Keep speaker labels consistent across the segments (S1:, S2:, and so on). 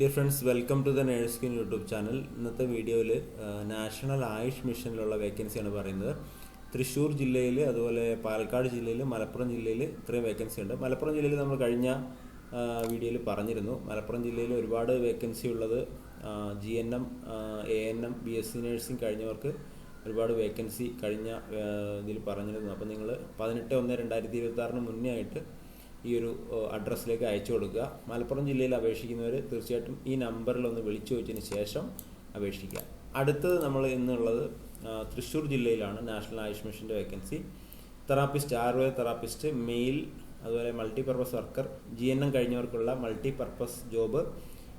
S1: Dear friends welcome to the nurse skin YouTube channel ഇന്നത്തെ വീഡിയോയിൽ national Ayush മിഷനിലുള്ള വേക്കൻസിയാണ് പറയുന്നത്. തൃശ്ശൂർ ജില്ലയിൽ അതുപോലെ പാലക്കാട് ജില്ലയിൽ മലപ്പുറം ജില്ലയിൽ ഇത്രയും വേക്കൻസി ഉണ്ട്. മലപ്പുറം ജില്ലയിൽ നമ്മൾ കഴിഞ്ഞ വീഡിയോയിൽ പറഞ്ഞിരുന്നു. മലപ്പുറം ജില്ലയിൽ ഒരുപാട് വേക്കൻസി ഉള്ളത് G N M A N M B S C nursing കഴിഞ്ഞവർക്ക് ഒരുപാട് വേക്കൻസി കഴിഞ്ഞ ഇതിൽ പറഞ്ഞിരുന്നു. അപ്പോൾ നിങ്ങൾ പതിനെട്ട് ഒന്ന് രണ്ടായിരത്തി ഇരുപത്തി ആറിന് മുന്നേ ആയിട്ട് ഈ ഒരു അഡ്രസ്സിലേക്ക് അയച്ചു കൊടുക്കുക. മലപ്പുറം ജില്ലയിൽ അപേക്ഷിക്കുന്നവർ തീർച്ചയായിട്ടും ഈ നമ്പറിൽ ഒന്ന് വിളിച്ചു ചോദിച്ചതിന് ശേഷം അപേക്ഷിക്കുക. അടുത്തത് നമ്മൾ ഇന്നുള്ളത് തൃശ്ശൂർ ജില്ലയിലാണ് നാഷണൽ ആയുഷ് മിഷന്റെ vacancy therapist Ayurveda therapist male അതുപോലെ multi purpose worker G N M കഴിഞ്ഞവർക്കുള്ള multi purpose job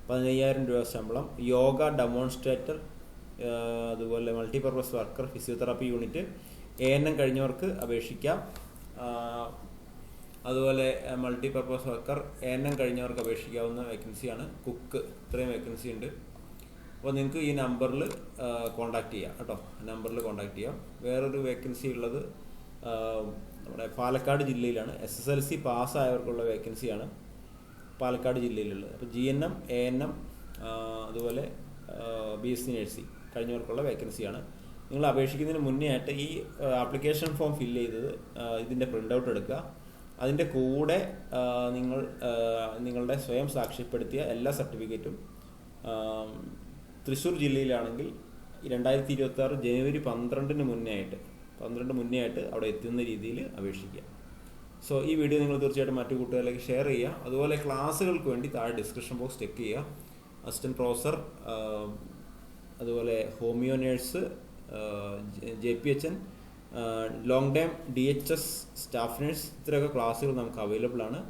S1: പതിനയ്യായിരം രൂപ ശമ്പളം യോഗ ഡെമോൺസ്ട്രേറ്റർ അതുപോലെ multi purpose worker physiotherapy unit A N M കഴിഞ്ഞവർക്ക് അപേക്ഷിക്കാം. അതുപോലെ മൾട്ടി പർപ്പസ് വർക്കർ എണ്ണം കഴിഞ്ഞവർക്ക് അപേക്ഷിക്കാവുന്ന വേക്കൻസിയാണ് കുക്ക് ഇത്രയും വേക്കൻസി ഉണ്ട്. അപ്പോൾ നിങ്ങൾക്ക് ഈ നമ്പറിൽ കോൺടാക്റ്റ് ചെയ്യാം കേട്ടോ. നമ്പറിൽ കോൺടാക്റ്റ് ചെയ്യാം. വേറൊരു വേക്കൻസി ഉള്ളത് നമ്മുടെ പാലക്കാട് ജില്ലയിലാണ്. എസ് എസ് എൽ സി പാസ്സായവർക്കുള്ള വേക്കൻസിയാണ് പാലക്കാട് ജില്ലയിലുള്ളത്. അപ്പോൾ G N M A N M അതുപോലെ ബി എസ് സി നഴ്സിംഗ് കഴിഞ്ഞവർക്കുള്ള വേക്കൻസിയാണ് നിങ്ങൾ അപേക്ഷിക്കുന്നതിന് മുന്നേ ആയിട്ട് ഈ ആപ്ലിക്കേഷൻ ഫോം ഫില്ല് ചെയ്തത് ഇതിന്റെ പ്രിന്റ് ഔട്ട് എടുക്കുക. അതിന്റെ കൂടെ നിങ്ങൾ നിങ്ങളുടെ സ്വയം സാക്ഷ്യപ്പെടുത്തിയ എല്ലാ സർട്ടിഫിക്കറ്റും തൃശ്ശൂർ ജില്ലയിലാണെങ്കിൽ രണ്ടായിരത്തി ഇരുപത്തി ആറ് ജനുവരി പന്ത്രണ്ടിന് മുന്നേ ആയിട്ട് പന്ത്രണ്ട് മുന്നേ ആയിട്ട് അവിടെ എത്തുന്ന രീതിയിൽ അപേക്ഷിക്കുക. സോ ഈ വീഡിയോ നിങ്ങൾ തീർച്ചയായിട്ടും മറ്റു കൂട്ടുകാരിലേക്ക് ഷെയർ ചെയ്യുക. അതുപോലെ ക്ലാസ്സുകൾക്ക് വേണ്ടി താഴെ ഡിസ്ക്രിപ്ഷൻ ബോക്സ് ചെക്ക് ചെയ്യുക. അസിസ്റ്റന്റ് പ്രൊഫസർ അതുപോലെ homeo nurse J P H N long time D H S staff nurse ഇത്രയൊക്കെ ക്ലാസ്സുകൾ നമുക്ക് അവൈലബിൾ ആണ്.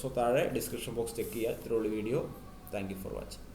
S1: സോ താഴെ ഡിസ്ക്രിപ്ഷൻ ബോക്സ് ചെക്ക് ചെയ്യുക ഇത്രയുള്ള video thank you for watching